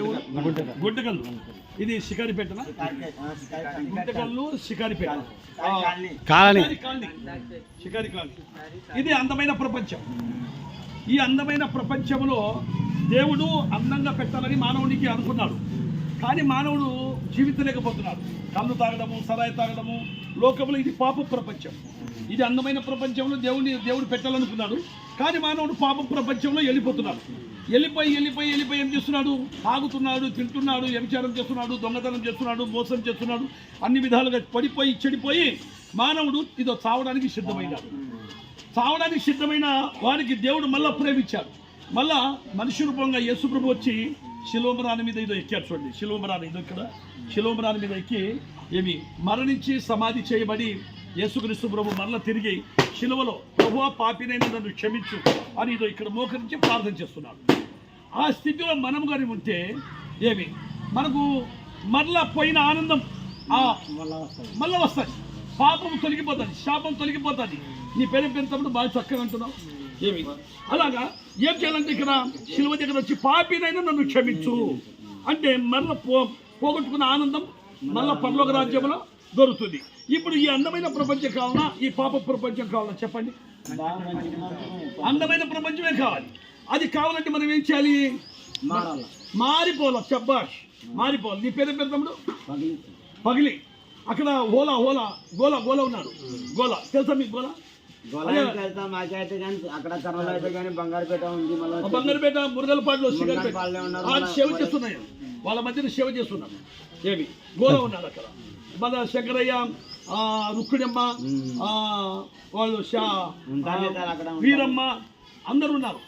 గుడ్డకల్లు ఇది షికారిపేటనా Guddakallu Shikaripeta. Colony. Shikari colony. ఇది అందమైన ప్రపంచం. ఈ అందమైన ప్రపంచంలో దేవుడు అందంగా పెట్టాలని మానవునికి అనుకున్నాడు. కానీ మానవుడు జీవించలేకపోతున్నారు కళ్ళు తాగడము సరాయి తాగడము లోకంలో ఇది పాప ప్రపంచం. ఇది అందమైన ప్రపంచంలో దేవుడిని దేవుడు పెట్టాలనుకున్నాడు. కానీ మానవుడు పాప ప్రపంచంలో వెళ్ళిపోతున్నాడు. వెళ్ళిపోయి వెళ్ళిపోయి వెళ్ళిపోయి ఏం చేస్తున్నాడు? తాగుతున్నాడు తింటున్నాడు వ్యభిచారం చేస్తున్నాడు దొంగతనం చేస్తున్నాడు మోసం చేస్తున్నాడు. అన్ని విధాలుగా పడిపోయి చెడిపోయి మానవుడు ఇదో చావడానికి సిద్ధమైనాడు. చావడానికి సిద్ధమైన వారికి దేవుడు మళ్ళా ప్రేమించాడు. మళ్ళా మనిషి రూపంగా యేసుప్రభు వచ్చి శిలోమరాని మీద ఇదో ఎక్కారు చూడండి. శిలోమరాని ఇదో ఇక్కడ. శిలోమరాని మీద ఎక్కి ఏమి? మరణించి సమాధి చేయబడి యేసుక్రీస్తు ప్రభు మరల తిరిగి శిలువలో ప్రభు పాపినైనా నన్ను క్షమించు అని ఇదో ఇక్కడ మోకరించి ప్రార్థన చేస్తున్నాడు. ఆ స్థితిలో మనం కానీ ఉంటే ఏమి? మనకు మరలా పోయిన ఆనందం ఆ మళ్ళా వస్తుంది. పాపం తొలగిపోతుంది శాపం తొలగిపోతుంది. నీ పేరు పెంచినప్పుడు బాగా చక్కగా అంటున్నావు. ఏమి? అలాగా? ఏం చేయాలంటే ఇక్కడ శిలువ దగ్గర వచ్చి పాపినైనా నన్ను క్షమించు. అంటే మళ్ళీ పో పోగొట్టుకున్న ఆనందం మళ్ళా పరలోక రాజ్యంలో దొరుకుతుంది. ఇప్పుడు ఈ అందమైన ప్రపంచం కావాలా? ఈ పాప ప్రపంచం కావాలా? చెప్పండి. అందమైన ప్రపంచమే కావాలి. అది కావాలంటే మనం ఏం చేయాలి? మారిపోవాలి? శబ్బాష్ మారిపోవాలి. నీ పేరు తమ్ముడు? పగిలి. అక్కడ ఓలా ఓలా గోలా గోలా ఉన్నాడు. గోలా. తెలుసా మీకు గోలా? బంగారుపేట మురగలపాడులో సేవ చేస్తున్నాయి. వాళ్ళ మధ్యన సేవ చేస్తున్నాం. ఏమి? గోలా ఉన్నాడు అక్కడ. మన శంకరయ్య రుక్కుడమ్మ వాళ్ళు. వీరమ్మ అందరు ఉన్నారు.